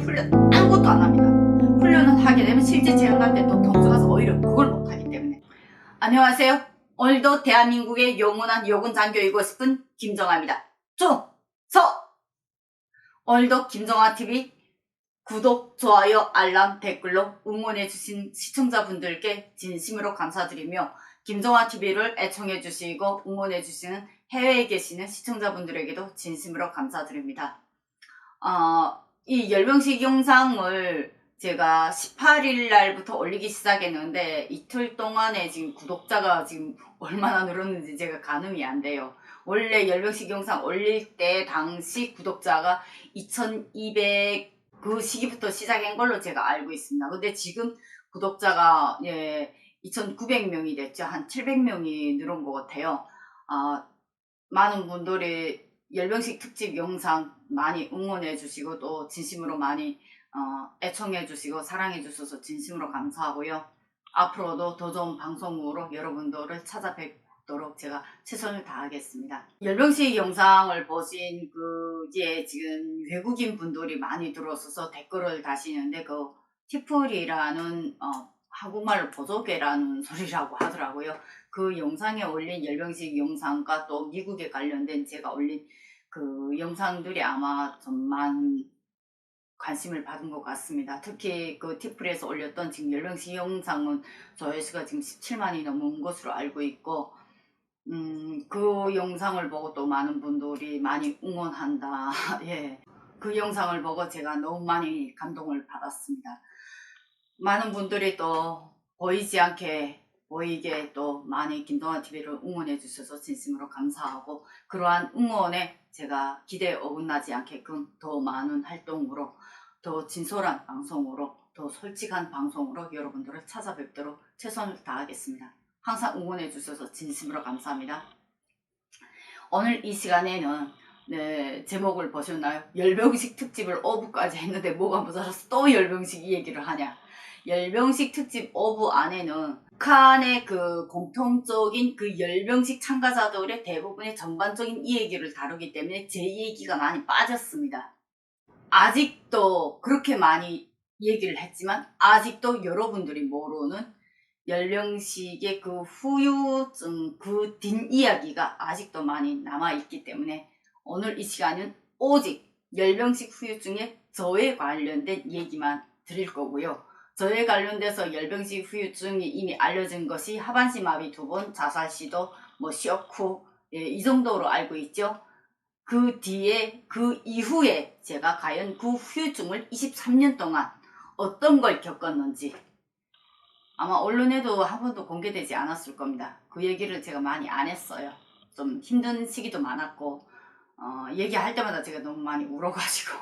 훈련 아무것도 안 합니다. 훈련을 하게 되면 실제 체험할 때또 통수가서 오히려 그걸 못하기 때문에. 안녕하세요. 오늘도 대한민국의 영원한 여군 장교이고 싶은 김정아입니다. 충서! 오늘도 김정아TV 구독, 좋아요, 알람, 댓글로 응원해주신 시청자분들께 진심으로 감사드리며 김정아TV를 애청해주시고 응원해주시는 해외에 계시는 시청자분들에게도 진심으로 감사드립니다. 어, 이 열병식 영상을 제가 18일 날부터 올리기 시작했는데 이틀 동안에 지금 구독자가 지금 얼마나 늘었는지 제가 가늠이 안 돼요. 원래 열병식 영상 올릴 때 당시 구독자가 2200 그 시기부터 시작한 걸로 제가 알고 있습니다. 근데 지금 구독자가 예 2,900명이 됐죠. 한 700명이 늘은 것 같아요. 아, 많은 분들이 열병식 특집 영상 많이 응원해 주시고 또 진심으로 많이 어, 애청해 주시고 사랑해 주셔서 진심으로 감사하고요. 앞으로도 더 좋은 방송으로 여러분들을 찾아뵙도록 제가 최선을 다하겠습니다. 열병식 영상을 보신 그게 지금 외국인 분들이 많이 들어서서 댓글을 다시는데 그 티플이라는 어, 한국말로 보조개라는 소리라고 하더라고요. 그 영상에 올린 열병식 영상과 또 미국에 관련된 제가 올린 그 영상들이 아마 좀 많은 관심을 받은 것 같습니다. 특히 그 티플에서 올렸던 지금 열병식 영상은 조회수가 지금 17만이 넘은 것으로 알고 있고 음, 그 영상을 보고 또 많은 분들이 많이 응원한다. 예. 그 영상을 보고 제가 너무 많이 감동을 받았습니다. 많은 분들이 또 보이지 않게 보이게 또 많이 김동완 TV를 응원해 주셔서 진심으로 감사하고 그러한 응원에 제가 기대에 어긋나지 않게끔 더 많은 활동으로 더 진솔한 방송으로 더 솔직한 방송으로 여러분들을 찾아뵙도록 최선을 다하겠습니다. 항상 응원해 주셔서 진심으로 감사합니다. 오늘 이 시간에는 네, 제목을 보셨나요? 열병식 특집을 5부까지 했는데 뭐가 모자라서 또 열병식 이 얘기를 하냐? 열병식 특집 5부 안에는 북한의 그 공통적인 그 열병식 참가자들의 대부분의 전반적인 이 얘기를 다루기 때문에 제 얘기가 많이 빠졌습니다. 아직도 그렇게 많이 얘기를 했지만 아직도 여러분들이 모르는 열병식의 그 후유증 그 뒷이야기가 아직도 많이 남아있기 때문에 오늘 이 시간은 오직 열병식 후유증에 저에 관련된 얘기만 드릴 거고요. 저에 관련돼서 열병식 후유증이 이미 알려진 것이 하반신 마비 두 번, 자살 시도, 뭐 쇼크 예, 이 정도로 알고 있죠. 그 뒤에 그 이후에 제가 과연 그 후유증을 23년 동안 어떤 걸 겪었는지 아마 언론에도 한 번도 공개되지 않았을 겁니다. 그 얘기를 제가 많이 안 했어요. 좀 힘든 시기도 많았고 어, 얘기할 때마다 제가 너무 많이 울어가지고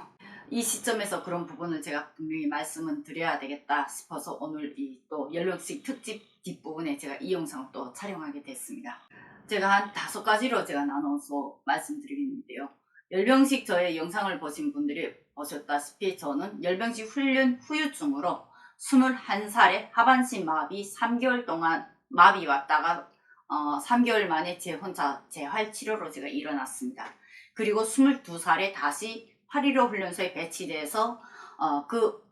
이 시점에서 그런 부분을 제가 분명히 말씀은 드려야 되겠다 싶어서 오늘 이 또 연령식 특집 뒷부분에 제가 이 영상을 또 촬영하게 됐습니다. 제가 한 다섯 가지로 제가 나눠서 말씀드리겠는데요. 열병식 저의 영상을 보신 분들이 보셨다시피 저는 열병식 훈련 후유증으로 21살에 하반신 마비 3개월 동안 마비 왔다가 어, 3개월 만에 제 혼자 재활 치료로 제가 일어났습니다. 그리고 22살에 다시 8.15 훈련소에 배치돼서 어, 그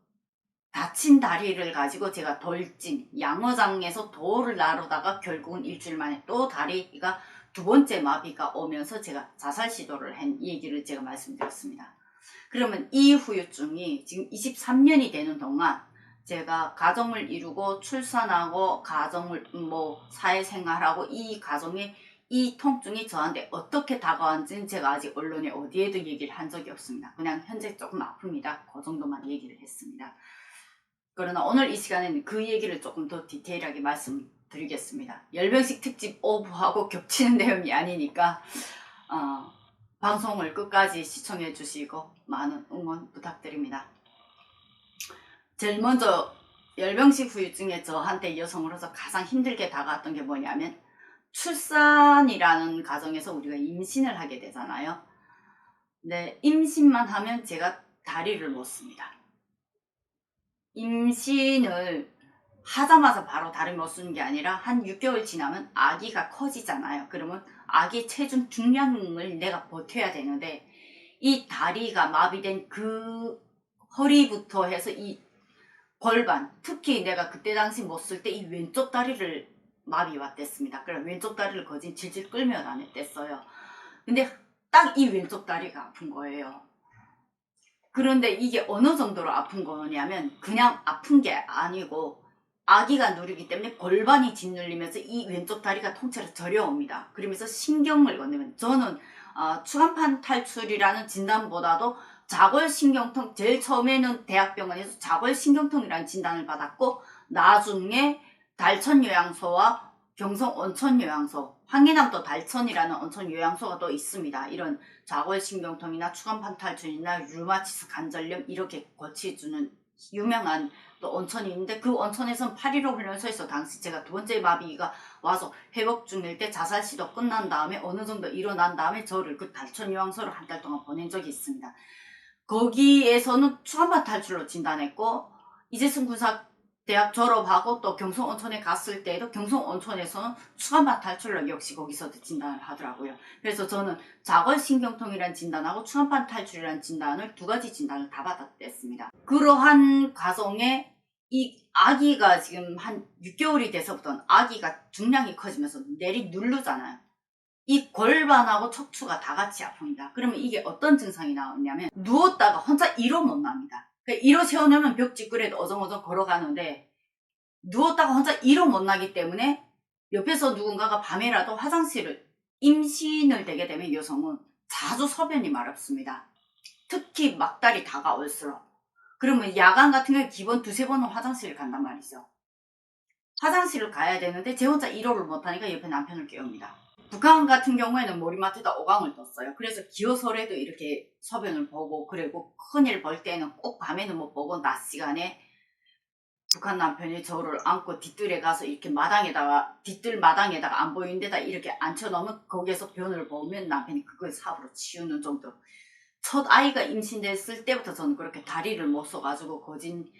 다친 다리를 가지고 제가 돌진 양어장에서 돌을 나르다가 결국은 일주일 만에 또 다리가 두 번째 마비가 오면서 제가 자살 시도를 한 얘기를 제가 말씀드렸습니다. 그러면 이 후유증이 지금 23년이 되는 동안 제가 가정을 이루고 출산하고 가정을 뭐 사회생활하고 이 가정에 이 통증이 저한테 어떻게 다가왔는지는 제가 아직 언론에 어디에도 얘기를 한 적이 없습니다. 그냥 현재 조금 아픕니다. 그 정도만 얘기를 했습니다. 그러나 오늘 이 시간에는 그 얘기를 조금 더 디테일하게 말씀드리겠습니다. 열병식 특집 오브하고 겹치는 내용이 아니니까 어, 방송을 끝까지 시청해 주시고 많은 응원 부탁드립니다. 제일 먼저 열병식 후유증에 저한테 여성으로서 가장 힘들게 다가왔던 게 뭐냐면 출산이라는 가정에서 우리가 임신을 하게 되잖아요. 근데 임신만 하면 제가 다리를 놓습니다. 임신을 하자마자 바로 다리를 못 쓰는 게 아니라 한 6개월 지나면 아기가 커지잖아요. 그러면 아기 체중 중량을 내가 버텨야 되는데 이 다리가 마비된 그 허리부터 해서 이 골반, 특히 내가 그때 당시 못 쓸 때 이 왼쪽 다리를 마비 왔댔습니다. 그래 왼쪽 다리를 거진 질질 끌며 다녔댔어요. 근데 딱 이 왼쪽 다리가 아픈 거예요. 그런데 이게 어느 정도로 아픈 거냐면 그냥 아픈 게 아니고 아기가 누르기 때문에 골반이 짓눌리면서 이 왼쪽 다리가 통째로 저려옵니다. 그러면서 신경을 건네면 저는 어, 추간판 탈출이라는 진단보다도 자골신경통 제일 처음에는 대학병원에서 자골신경통이라는 진단을 받았고 나중에 달천 요양소와 경성 온천 요양소 황해남도 달천이라는 온천 요양소가 또 있습니다. 이런 자골신경통이나 추간판 탈출이나 류마티스 관절염 이렇게 고치주는 유명한 또 온천이 있는데 그 온천에선 8.15 훈련소에서 당시 제가 두 번째 마비가 와서 회복 중일 때 자살 시도 끝난 다음에 어느 정도 일어난 다음에 저를 그 달천 요양소로 한 달 동안 보낸 적이 있습니다. 거기에서는 추한반 탈출로 진단했고 이재승 군사 대학 졸업하고 또 경성 온천에 갔을 때도 경성 온천에서는 추한반 탈출로 역시 거기서도 진단을 하더라고요. 그래서 저는 자골 신경통이라는 진단하고 추한판 탈출이라는 진단을 두 가지 진단을 다 받았댔습니다. 그러한 과정에 이 아기가 지금 한 6개월이 돼서부터 아기가 중량이 커지면서 내리 누르잖아요. 이 골반하고 척추가 다 같이 아픕니다. 그러면 이게 어떤 증상이 나오냐면 누웠다가 혼자 일어 못 납니다. 그러니까 일어 세워놓으면 벽 찌끄레도 어정어정 걸어가는데 누웠다가 혼자 일어 못 나기 때문에 옆에서 누군가가 밤에라도 화장실을 임신을 되게 되면 여성은 자주 소변이 마렵습니다. 특히 막달이 다가올수록. 그러면 야간 같은 경우에 기본 두세 번은 화장실을 간단 말이죠. 화장실을 가야 되는데 제 혼자 1호를 못하니까 옆에 남편을 깨웁니다. 북한 같은 경우에는 머리맡에다 오강을 뒀어요. 그래서 기어설에도 이렇게 소변을 보고 그리고 큰일 볼 때는 꼭 밤에는 못 보고 낮 시간에 북한 남편이 저를 안고 뒷뜰에 가서 이렇게 마당에다가 뒷뜰 마당에다가 안 보이는 데다 이렇게 앉혀놓으면 거기에서 변을 보면 남편이 그걸 삽으로 치우는 정도. 첫 아이가 임신됐을 때부터 저는 그렇게 다리를 못 써가지고 거진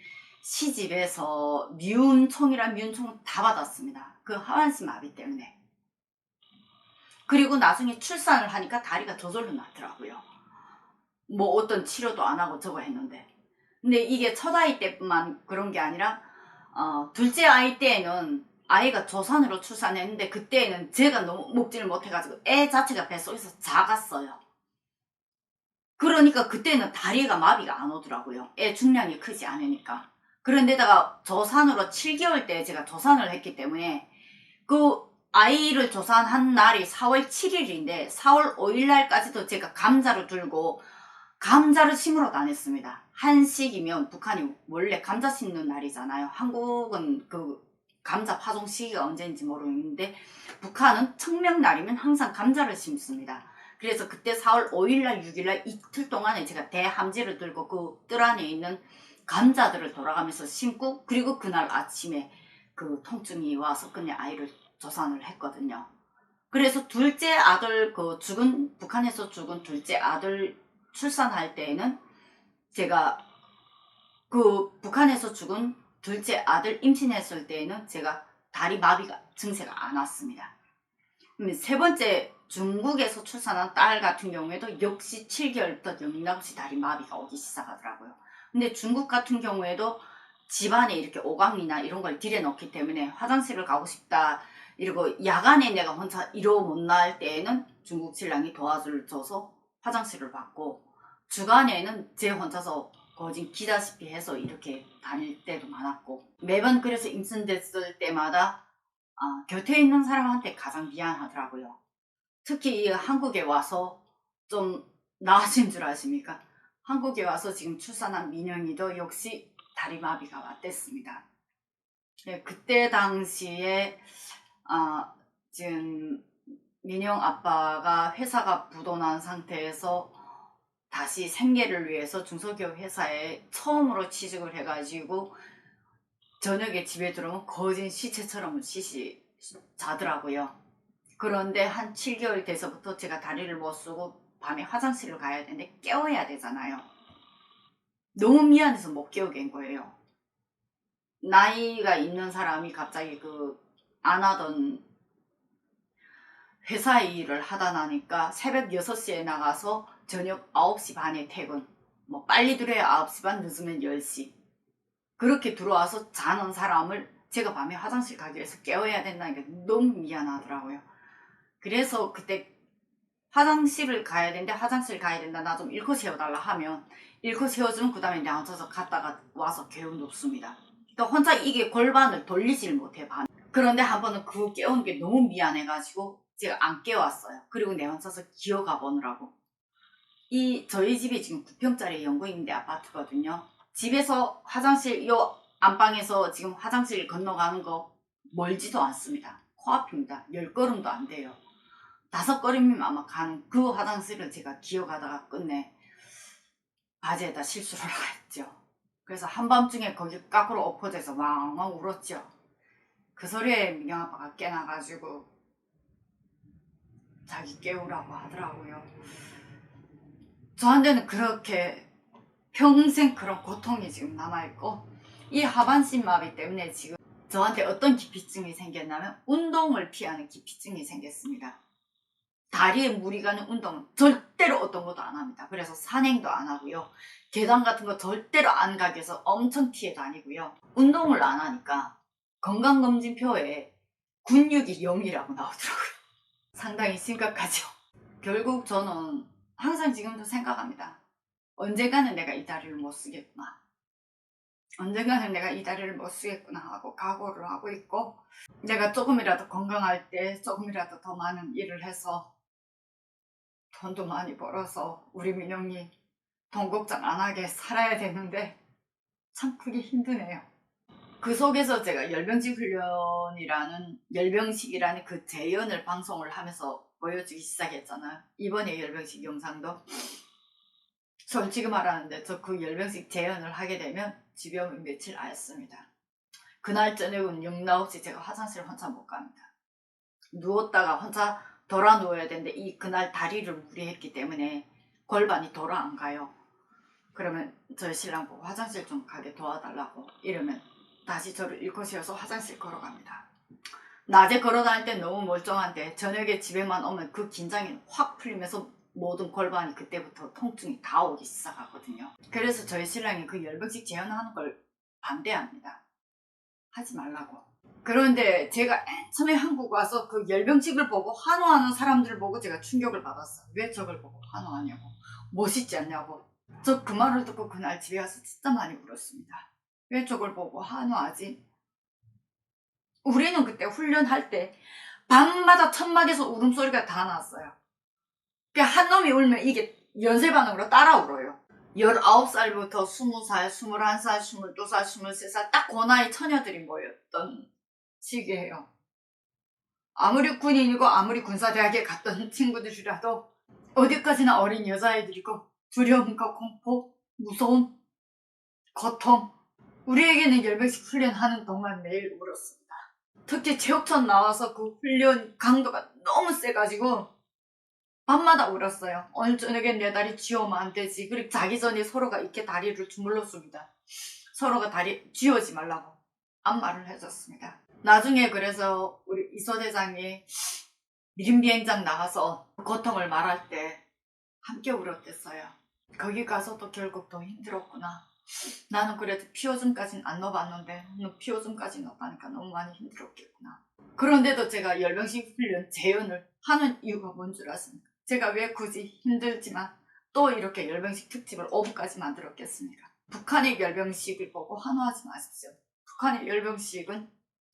시집에서 미운 총이랑 미운 총 다 받았습니다. 그 하반신 마비 때문에 그리고 나중에 출산을 하니까 다리가 저절로 낫더라고요 뭐 어떤 치료도 안 하고 저거 했는데 근데 이게 첫 아이 때뿐만 그런 게 아니라 어, 둘째 아이 때에는 아이가 조산으로 출산했는데 그때는 제가 너무 먹지를 못해가지고 애 자체가 뱃속에서 작았어요. 그러니까 그때는 다리가 마비가 안 오더라고요. 애 중량이 크지 않으니까. 그런데다가 조산으로 7개월 때 제가 조산을 했기 때문에 그 아이를 조산한 날이 4월 7일인데 4월 5일 날까지도 제가 감자를 들고 감자를 심으러 다녔습니다. 한식이면 북한이 원래 감자 심는 날이잖아요. 한국은 그 감자 파종 시기가 언제인지 모르겠는데 북한은 청명날이면 항상 감자를 심습니다. 그래서 그때 4월 5일날 6일날 이틀 동안에 제가 대함지를 들고 그 뜰 안에 있는 감자들을 돌아가면서 심고 그리고 그날 아침에 그 통증이 와서 그냥 아이를 조산을 했거든요. 그래서 둘째 아들 그 죽은 북한에서 죽은 둘째 아들 출산할 때에는 제가 그 북한에서 죽은 둘째 아들 임신했을 때에는 제가 다리 마비가 증세가 안 왔습니다. 세 번째 중국에서 출산한 딸 같은 경우에도 역시 7개월부터 영락없이 다리 마비가 오기 시작하더라고요. 근데 중국 같은 경우에도 집안에 이렇게 오강이나 이런 걸 들여놓기 때문에 화장실을 가고 싶다 이러고 야간에 내가 혼자 이러 못 나을 때에는 중국 신랑이 도와줄 줘서 화장실을 받고 주간에는 제 혼자서 거진 기다시피 해서 이렇게 다닐 때도 많았고 매번 그래서 임신됐을 때마다 아, 곁에 있는 사람한테 가장 미안하더라고요. 특히 이 한국에 와서 좀 나아진 줄 아십니까? 한국에 와서 지금 출산한 민영이도 역시 다리마비가 왔댔습니다. 네, 그때 당시에 아, 지금 민영 아빠가 회사가 부도난 상태에서 다시 생계를 위해서 중소기업 회사에 처음으로 취직을 해가지고 저녁에 집에 들어오면 거진 시체처럼 시시 자더라고요. 그런데 한 7개월 돼서부터 제가 다리를 못 쓰고 밤에 화장실을 가야 되는데 깨워야 되잖아요. 너무 미안해서 못 깨우게 한 거예요. 나이가 있는 사람이 갑자기 그 안 하던 회사 일을 하다 나니까 새벽 6시에 나가서 저녁 9시 반에 퇴근. 뭐 빨리 들어야 9시 반 늦으면 10시 그렇게 들어와서 자는 사람을 제가 밤에 화장실 가기 위해서 깨워야 된다는 게 너무 미안하더라고요. 그래서 그때 화장실을 가야 되는데 화장실 가야 된다 나 좀 일코 세워달라 하면 일코 세워주면 그 다음에 내가 앉아서 갔다가 와서 개우 눕습니다. 그러니까 혼자 이게 골반을 돌리질 못해 밤. 그런데 한 번은 그 깨우는 게 너무 미안해가지고 제가 안 깨웠어요. 그리고 내 혼자서 기어가 보느라고. 이 저희 집이 지금 9평짜리 영구임대 아파트거든요. 집에서 화장실 요 안방에서 지금 화장실 건너가는 거 멀지도 않습니다. 코앞입니다. 열 걸음도 안 돼요. 다섯 걸음이면 아마 가는 그 화장실을 제가 기어가다가 끝내 바지에다 실수를 했죠. 그래서 한밤중에 거기 까꾸로 엎어져서 왕왕 울었죠. 그 소리에 민경 아빠가 깨나가지고 자기 깨우라고 하더라고요. 저한테는 그렇게 평생 그런 고통이 지금 남아있고 이 하반신 마비 때문에 지금 저한테 어떤 기피증이 생겼냐면 운동을 피하는 기피증이 생겼습니다. 다리에 물이 가는 운동은 절대로 어떤 것도 안 합니다. 그래서 산행도 안 하고요. 계단 같은 거 절대로 안 가게 해서 엄청 피해 다니고요. 운동을 안 하니까 건강검진표에 근육이 0이라고 나오더라고요. 상당히 심각하죠. 결국 저는 항상 지금도 생각합니다. 언젠가는 내가 이 다리를 못 쓰겠구나. 언젠가는 내가 이 다리를 못 쓰겠구나 하고 각오를 하고 있고 내가 조금이라도 건강할 때 조금이라도 더 많은 일을 해서 돈도 많이 벌어서 우리 민영이 돈 걱정 안 하게 살아야 되는데 참 그게 힘드네요. 그 속에서 제가 열병식 훈련이라는 열병식이라는 그 재연을 방송을 하면서 보여주기 시작했잖아요. 이번에 열병식 영상도 솔직히 말하는데 저 그 열병식 재연을 하게 되면 오면 며칠 알습니다. 그날 저녁은 6, 9시 제가 화장실 혼자 못 갑니다. 누웠다가 혼자 돌아 누워야 되는데 이 그날 다리를 무리했기 때문에 골반이 돌아 안 가요. 그러면 저희 신랑 보고 화장실 좀 가게 도와달라고 이러면 다시 저를 세워서 화장실 걸어갑니다. 낮에 걸어다닐 때 너무 멀쩡한데 저녁에 집에만 오면 그 긴장이 확 풀리면서 모든 골반이 그때부터 통증이 다 오기 시작하거든요. 그래서 저희 신랑이 그 열병식 재현하는 걸 반대합니다. 하지 말라고. 그런데 제가 맨 처음에 한국 와서 그 열병식을 보고 환호하는 사람들을 보고 제가 충격을 받았어요. 왜 저걸 보고 환호하냐고. 멋있지 않냐고. 저 그 말을 듣고 그날 집에 와서 진짜 많이 울었습니다. 왜 저걸 보고 환호하지? 우리는 그때 훈련할 때 밤마다 천막에서 울음소리가 다 났어요. 한 놈이 울면 이게 연쇄 반응으로 따라 울어요. 19살부터 20살, 21살, 22살, 23살 딱 그 나이 처녀들이 모였던 시기예요. 아무리 군인이고 아무리 군사대학에 갔던 친구들이라도 어디까지나 어린 여자애들이고 두려움과 공포, 무서움, 고통 우리에게는 열병식 훈련하는 동안 매일 울었습니다. 특히 체육천 나와서 그 훈련 강도가 너무 세가지고 밤마다 울었어요. 오늘 저녁에 내 다리 쥐어오면 안 되지. 그리고 자기 전에 서로가 이렇게 다리를 주물렀습니다. 서로가 다리 쥐어지 말라고 안말을 해줬습니다. 나중에 그래서 우리 이소 대장이 미림 비행장 나가서 고통을 말할 때 함께 울었댔어요. 거기 가서도 결국 더 힘들었구나. 나는 그래도 피오즘까지는 안 넣어봤는데 너 피오즘까지 넣었다니까 너무 많이 힘들었겠구나. 그런데도 제가 열병식 훈련 재연을 하는 이유가 뭔 줄 아십니까? 제가 왜 굳이 힘들지만 또 이렇게 열병식 특집을 5부까지 만들었겠습니까? 북한의 열병식을 보고 환호하지 마십시오. 북한의 열병식은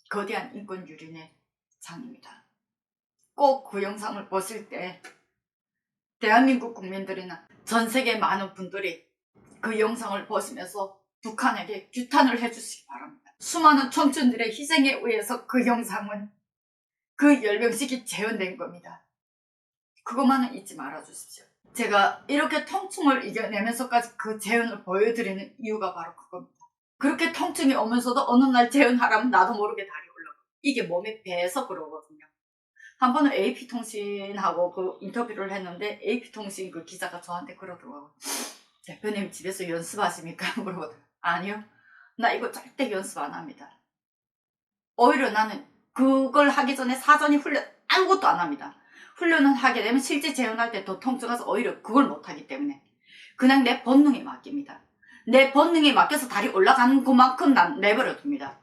거대한 인권 유린의 장입니다. 꼭 그 영상을 보실 때 대한민국 국민들이나 전 세계 많은 분들이 그 영상을 보시면서 북한에게 규탄을 해주시기 바랍니다. 수많은 청춘들의 희생에 의해서 그 영상은 그 열병식이 재현된 겁니다. 그것만은 잊지 말아 주십시오. 제가 이렇게 통증을 이겨내면서까지 그 재현을 보여드리는 이유가 바로 그겁니다. 그렇게 통증이 오면서도 어느 날 재현하라면 나도 모르게 다리 올라가. 이게 몸에 배서 그러거든요. 한 번은 AP통신하고 그 인터뷰를 했는데 AP통신 그 기자가 저한테 그러더라고요. 대표님 집에서 연습하십니까? 물어보더라고요. 아니요. 나 이거 절대 연습 안 합니다. 오히려 나는 그걸 하기 전에 사전이 훈련 아무것도 안 합니다. 훈련을 하게 되면 실제 재현할 때 더 통증가서 오히려 그걸 못 하기 때문에 그냥 내 본능에 맡깁니다. 내 본능에 맡겨서 다리 올라가는 그만큼 난 내버려 둡니다.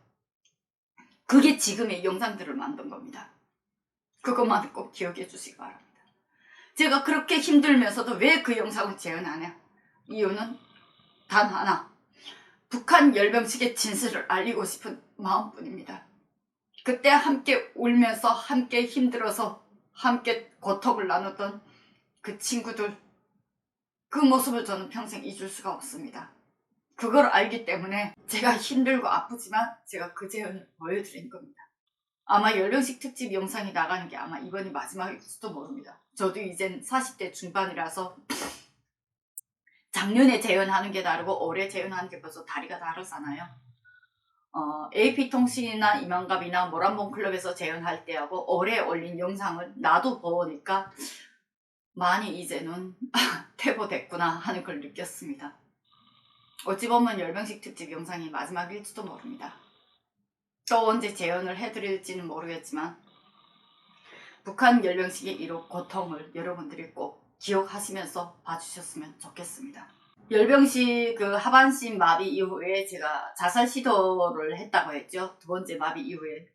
그게 지금의 영상들을 만든 겁니다. 그것만 꼭 기억해 주시기 바랍니다. 제가 그렇게 힘들면서도 왜 그 영상을 재현하냐? 이유는 단 하나. 북한 열병식의 진실을 알리고 싶은 마음뿐입니다. 그때 함께 울면서 함께 힘들어서 함께 고통을 나눴던 그 친구들 그 모습을 저는 평생 잊을 수가 없습니다. 그걸 알기 때문에 제가 힘들고 아프지만 제가 그 재현을 보여드린 겁니다. 아마 열병식 특집 영상이 나가는 게 아마 이번이 마지막일지도 모릅니다. 저도 이젠 40대 중반이라서 작년에 재현하는 게 다르고 올해 재현하는 게 벌써 다리가 다르잖아요. 어, AP통신이나 이만갑이나 모란봉 클럽에서 재현할 때하고 올해 올린 영상을 나도 보니까 많이 이제는 퇴보됐구나 하는 걸 느꼈습니다. 어찌 보면 열병식 특집 영상이 마지막일지도 모릅니다. 또 언제 재현을 해드릴지는 모르겠지만 북한 열병식의 이로 고통을 여러분들이 꼭 기억하시면서 봐주셨으면 좋겠습니다. 열병식 그 하반신 마비 이후에 제가 자살 시도를 했다고 했죠. 두 번째 마비 이후에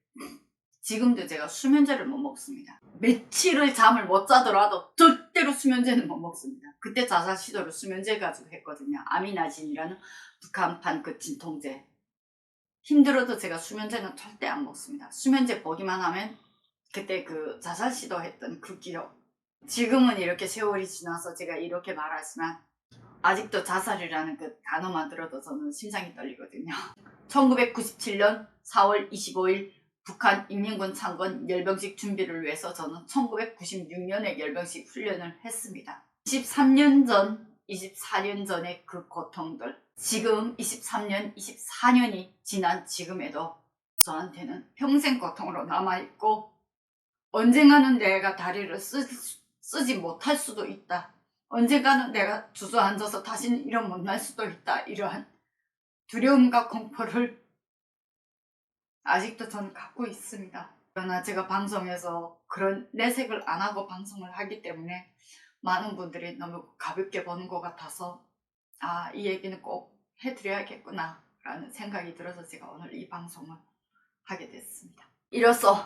지금도 제가 수면제를 못 먹습니다. 며칠을 잠을 못 자더라도 절대로 수면제는 못 먹습니다. 그때 자살 시도를 수면제 가지고 했거든요. 아미나진이라는 북한판 그 진통제. 힘들어도 제가 수면제는 절대 안 먹습니다. 수면제 보기만 하면 그때 그 자살 시도했던 그 기억. 지금은 이렇게 세월이 지나서 제가 이렇게 말하지만 아직도 자살이라는 그 단어만 들어도 저는 심장이 떨리거든요. 1997년 4월 25일 북한 인민군 창건 열병식 준비를 위해서 저는 1996년에 열병식 훈련을 했습니다. 23년 전, 24년 전의 그 고통들, 지금 23년, 24년이 지난 지금에도 저한테는 평생 고통으로 남아있고 언젠가는 내가 다리를 쓰, 쓰지 못할 수도 있다. 언젠가는 내가 주저앉아서 다시는 일어 못날 수도 있다. 이러한 두려움과 공포를 아직도 저는 갖고 있습니다. 그러나 제가 방송에서 그런 내색을 안 하고 방송을 하기 때문에 많은 분들이 너무 가볍게 보는 것 같아서 아, 이 얘기는 꼭 해드려야겠구나 라는 생각이 들어서 제가 오늘 이 방송을 하게 됐습니다. 이로써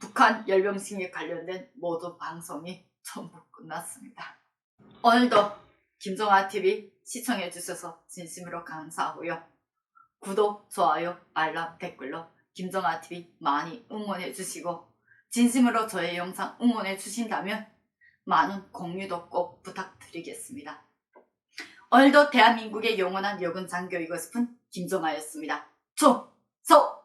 북한 열병식에 관련된 모든 방송이 전부 끝났습니다. 오늘도 김정아TV 시청해주셔서 진심으로 감사하고요. 구독, 좋아요, 알람, 댓글로 김정아TV 많이 응원해주시고 진심으로 저의 영상 응원해주신다면 많은 공유도 꼭 부탁드리겠습니다. 오늘도 대한민국의 영원한 여군 장교이고 싶은 김정아였습니다. 충성!